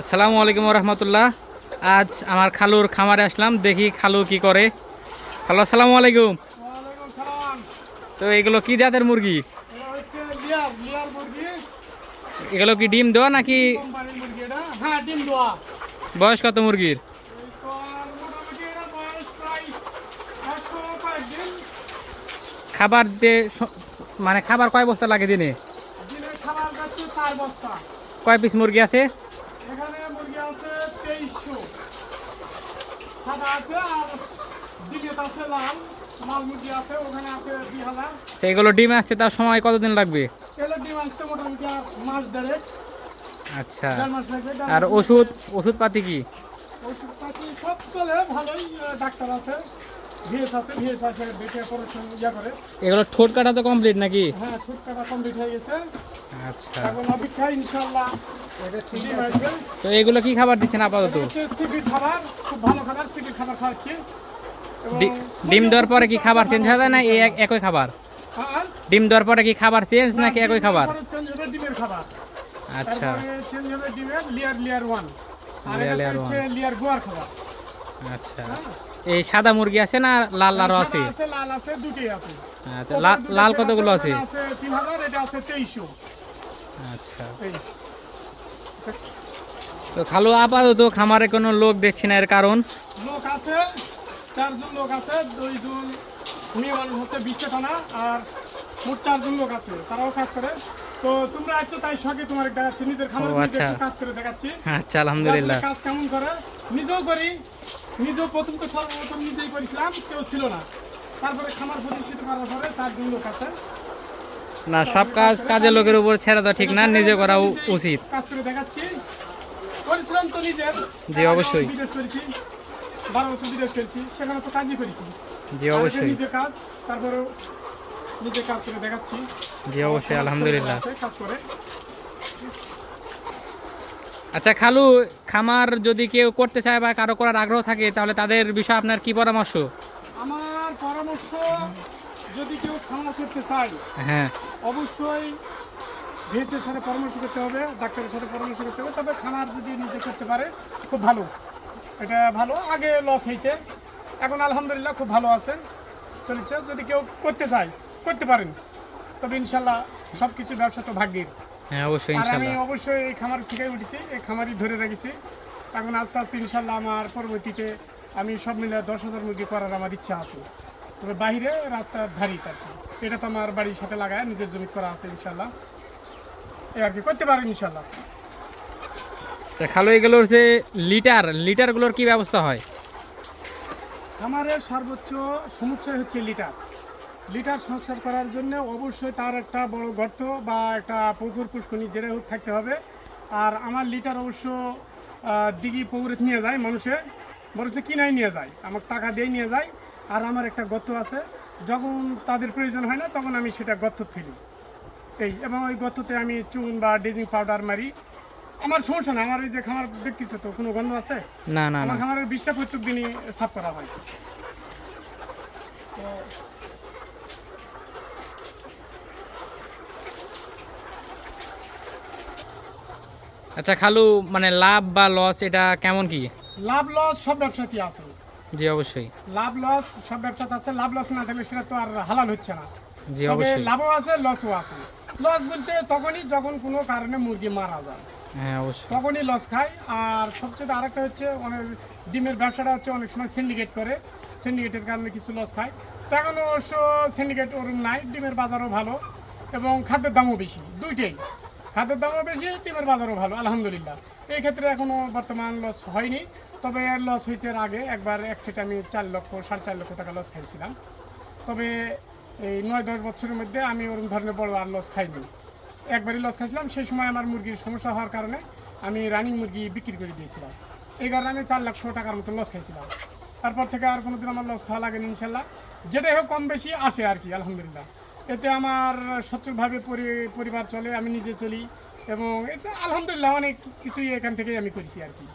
আসসালামু আলাইকুম রহমতুল্লাহ আজ আমার খালুর খামারে আসলাম দেখি খালু কি করে। খালু আসসালামু আলাইকুম। তো এগুলো কি জাতের মুরগি? এগুলো কি ডিম দেওয়া নাকি হ্যাঁ বয়স কত মুরগির? খাবার দিয়ে মানে খাবার কয় বস্তা লাগে দিনে? কয় পিস মুরগি আছে? এখানে মুরগি আছে তেইশশো। সাদা আছে আর আছে লাল। লাল মুরগি আছে ওখানে আছে দুই হাজার আচ্ছা ডিম আসছে তার সময় কতদিন লাগবে? এগুলো ডিম আসতে মোটামুটি আর মাস দেড়েক। আচ্ছা আর মাস ওষুধ ওষুধপাতি কি? ওষুধপাতি সব চলে ভালোই ডাক্তার আছে। ভিএস আছে ভিএস আছে দেখে পড়াশোনা ইয়া করে। এগুলো ঠোঁট কাটা তো কমপ্লিট নাকি? হ্যাঁ ছুটকাটা কমপ্লিট হয়ে গেছে। আচ্ছা। এখন অপেক্ষা তো এগুলো কি খাবার দিচ্ছেন আপাতত? খাবার খুব ভালো খাবার খাবার খাওয়াচ্ছি। ডিম দেওয়ার পরে কি খাবার চেঞ্জ হয়ে যায় না এই এক- একই খাবার? ডিম দেওয়ার পরে কি খাবার চেঞ্জ নাকি একই খাবার? হবে আচ্ছা। হবে আচ্ছা। এই সাদা মুরগি আছে না লাল আছে? লাল আছে দুটোই আছে। আচ্ছা লাল লাল কতগুলো আছে? এটা আচ্ছা। তো খালু আপাতত খামারে কোনো লোক দেখছি না এর কারণ? লোক আছে চারজন লোক আছে দুইজন মেয়ে মানুষ হচ্ছে বিশটা থানা আর মোট চারজন লোক আছে তারাও কাজ করে। তো তোমরা আছো তাই সঙ্গে তোমার দেখাচ্ছি নিজের খামার আচ্ছা। কাজ করে দেখাচ্ছি। আচ্ছা আলহামদুলিল্লাহ। কাজ কেমন করে? নিজেও করি নিজেও প্রথম তো সর্বপ্রথম নিজেই করেছিলাম কেউ ছিল না। তারপরে খামার প্রতিষ্ঠিত করার পরে চারজন লোক আছে। না সব কাজ কাজের লোকের উপর ছেড়ে দেওয়া ঠিক না নিজে করা উচিত। জি, অবশ্যই। জি অবশ্যই। জি অবশ্যই আলহামদুলিল্লাহ। আচ্ছা খালু খামার যদি কেউ করতে চায় বা কারও করার আগ্রহ থাকে তাহলে তাদের বিষয়ে আপনার কি পরামর্শ? আমার পরামর্শ যদি কেউ খামার করতে চায় হ্যাঁ। অবশ্যই ভেসের সাথে পরামর্শ করতে হবে ডাক্তারের সাথে পরামর্শ করতে হবে। তবে খামার যদি নিজে করতে পারে খুব ভালো। এটা ভালো। আগে লস হয়েছে। এখন আলহামদুলিল্লাহ খুব ভালো আছে চলছে। যদি কেউ করতে চায় করতে পারেন। তবে ইনশাল্লাহ সব কিছু ব্যবসা তো ভাগ্যের। হ্যাঁ অবশ্যই আমি অবশ্যই এই খামার ঠিকাই উঠেছি। এই খামারই ধরে রেখেছি। এখন আস্তে আস্তে ইনশাল্লাহ আমার পরবর্তীতে আমি সব মিলে দশ হাজার মুরগি করার আমার ইচ্ছা আছে। তবে বাইরে রাস্তার ধারি আর কি এটা তো আমার বাড়ির সাথে লাগায় নিজের জমি করা আছে ইনশাল্লাহ এ আর কি করতে পারেন ইনশাল্লাহ আচ্ছা খালু এগুলোর যে লিটার লিটারগুলোর কি ব্যবস্থা হয়? খামারের সর্বোচ্চ সমস্যা হচ্ছে লিটার। লিটার সংস্কার করার জন্য অবশ্যই তার একটা বড় গর্ত বা একটা পুকুর পুষ্কনি যেটা হোক থাকতে হবে। আর আমার লিটার অবশ্য দিঘি পুকুরে নিয়ে যায় মানুষে মানুষে কিনাই নিয়ে যায় আমার টাকা দিয়ে নিয়ে যায়। আর আমার একটা গর্ত আছে। যখন তাদের প্রয়োজন হয় না তখন আমি সেটা গর্ত ফেলি। এই এবং ওই গর্ততে আমি চুন বা ডেজিং পাউডার মারি। আমার সমস্যা না আমার এই যে খামার দেখতেছো তো কোনো গন্ধ আছে? না না আমার খামারের বিষটা প্রত্যেক দিনই সাফ করা হয়। আচ্ছা খালু মানে লাভ বা লস এটা কেমন কি? লাভ লস সব ব্যবসাতেই আছে। জি অবশ্যই। লাভ লস সব ব্যবসাতে আছে। লাভ লস না থাকলে সেটা তো আর হালাল হচ্ছে না। জি অবশ্যই। লাভও আছে লসও আছে। লস বলতে তখনই যখন কোনো কারণে মুরগি মারা যায়। হ্যাঁ অবশ্যই। তখনই লস খায়। আর সবচেয়ে আরেকটা হচ্ছে অনেক ডিমের ব্যবসাটা হচ্ছে অনেক সময় সিন্ডিকেট করে। সিন্ডিকেটের কারণে কিছু লস খায়। তো এখন অবশ্য সিন্ডিকেট ওরম নাই। ডিমের বাজারও ভালো এবং খাদ্যের দামও বেশি দুইটাই। খাদ্যের দামও বেশি ডিমের বাজারও ভালো আলহামদুলিল্লাহ। এই ক্ষেত্রে এখনও বর্তমান লস হয়নি। তবে লস হয়েছে এর আগে। একবার এক সেটে আমি চার লক্ষ, সাড়ে চার লক্ষ টাকা লস খাইছিলাম। তবে এই নয়, দশ বছরের মধ্যে আমি ওরকম ধরনের বড় আর লস খাইনি। একবারই লস খাইছিলাম, সেই সময় আমার মুরগির সমস্যা হওয়ার কারণে আমি রানিং মুরগি বিক্রি করে দিয়েছিলাম। এই কারণে আমি চার লক্ষ টাকার মতো লস খাইছিলাম। তারপর থেকে আর কোনোদিন আমার লস খাওয়া লাগেনি ইনশাল্লাহ। যেটাই হোক কম বেশি আসে আর কি, আলহামদুলিল্লাহ। এতে আমার সচ্ছলভাবে পরি- পরিবার চলে, আমি নিজে চলি। এবং এতে আলহামদুলিল্লাহ অনেক কিছুই এখান থেকেই আমি করেছি আর কি।